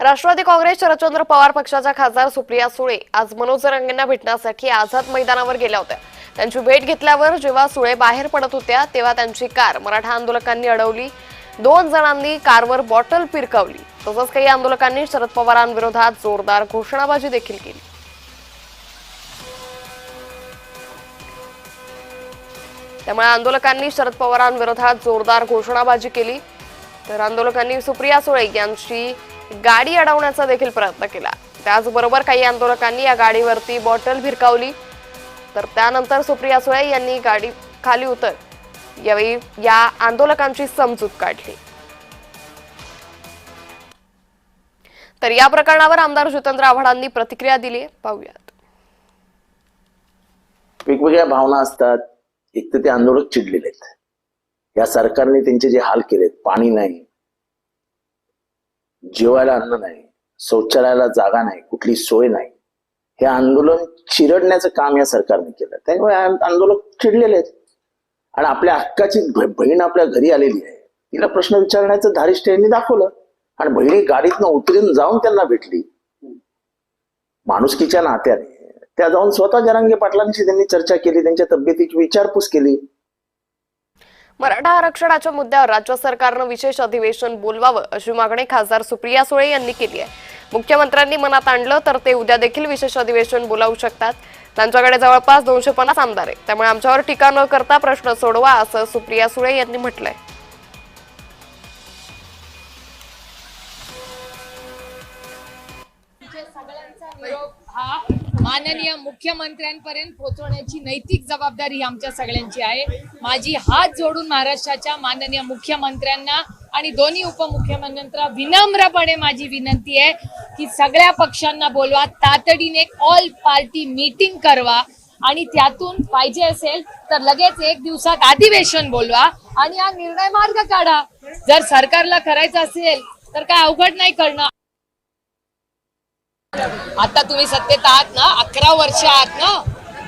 राष्ट्रवादी काँग्रेस शरदचंद्र पवार पक्षाच्या खासदार सुप्रिया सुळे आज मनोज रंगेंना भेटण्यासाठी आझाद मैदानावर गेल्या होत्या. त्यांची भेट घेतल्यावर जेव्हा सुळे बाहेर पडत होत्या तेव्हा त्यांची कार मराठा आंदोलकांनी अडवली. दोन जणांनी कारवर बॉटल पिरकावली. तसंच काही आंदोलकांनी शरद पवारांविरोधात जोरदार घोषणाबाजी देखील केली. त्यामुळे आंदोलकांनी शरद पवारांविरोधात जोरदार घोषणाबाजी केली. तर आंदोलकांनी सुप्रिया सुळे यांची गाडी अडवण्याचा देखील प्रयत्न केला. त्याचबरोबर काही आंदोलकांनी या गाडीवरती बॉटल भिरकावली. तर त्यानंतर सुप्रिया सुळे यांनी गाडी खाली उतर यावेळी या आंदोलकांची समजूत काढली. तर या प्रकरणावर आमदार जितेंद्र आव्हाडांनी प्रतिक्रिया दिली पाहूयात. वेगवेगळ्या भावना असतात. एक तर ते आंदोलक चिडलेले आहेत. या सरकारने त्यांचे जे हाल केलेत पाणी नाही जेवायला अन्न नाही शौचालयाला जागा नाही कुठली सोय नाही. हे आंदोलन चिरडण्याचं काम या सरकारने केलं. त्यामुळे आंदोलक चिडलेले आहेत. आणि आपल्या हक्काची बहीण आपल्या घरी आलेली आहे. तिला प्रश्न विचारण्याचं धारिष्ट यांनी दाखवलं. आणि बहिणी गाडीतनं उतरून जाऊन त्यांना भेटली. माणुसकीच्या नात्याने. त्या जाऊन स्वतः जरांगे पाटलांशी त्यांनी चर्चा केली त्यांच्या तब्येतीची विचारपूस केली. मराठा आरक्षणाच्या मुद्द्यावर राज्य सरकारनं विशेष अधिवेशन बोलवावं अशी मागणी खासदार सुप्रिया सुळे यांनी केली आहे. मुख्यमंत्र्यांनी मनात आणलं तर ते उद्या देखील विशेष अधिवेशन बोलावू शकतात. त्यांच्याकडे जवळपास दोनशे पन्नास आमदार आहे त्यामुळे आमच्यावर टीका न करता प्रश्न सोडवा असं सुप्रिया सुळे यांनी म्हटलंय. हा माननीय मुख्यमंत्र्यांपर्यंत पोहोचवण्याची नैतिक जबाबदारी आमच्या सगळ्यांची आहे. माझी हात जोडून महाराष्ट्राच्या माननीय मुख्यमंत्र्यांना आणि दोन्ही उपमुख्यमंत्र्यांना विनम्रपणे माझी विनंती आहे की सगळ्या पक्षांना बोलवा तातडीने ऑल पार्टी मीटिंग करवा आणि त्यातून पाहिजे असेल तर लगेच एक दिवसात अधिवेशन बोलवा आणि हा निर्णय मार्ग काढा. जर सरकारला करायचं असेल तर काय अवघड नाही करणं आता तुम्ही सत्तेत आहात ना अकरा वर्ष आहात ना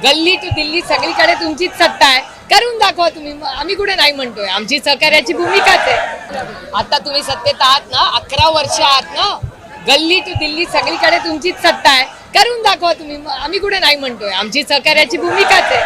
गल्ली टू दिल्ली सगळीकडे तुमचीच सत्ता आहे. करून दाखवा तुम्ही. मग आम्ही कुठे नाही म्हणतोय. आमची सहकार्याची भूमिकाच आहे. आता तुम्ही सत्तेत आहात ना अकरा वर्ष आहात ना गल्ली टू दिल्ली सगळीकडे तुमचीच सत्ता आहे. करून दाखवा तुम्ही. मग आम्ही कुठे नाही म्हणतोय. आमची सहकार्याची भूमिकाच आहे.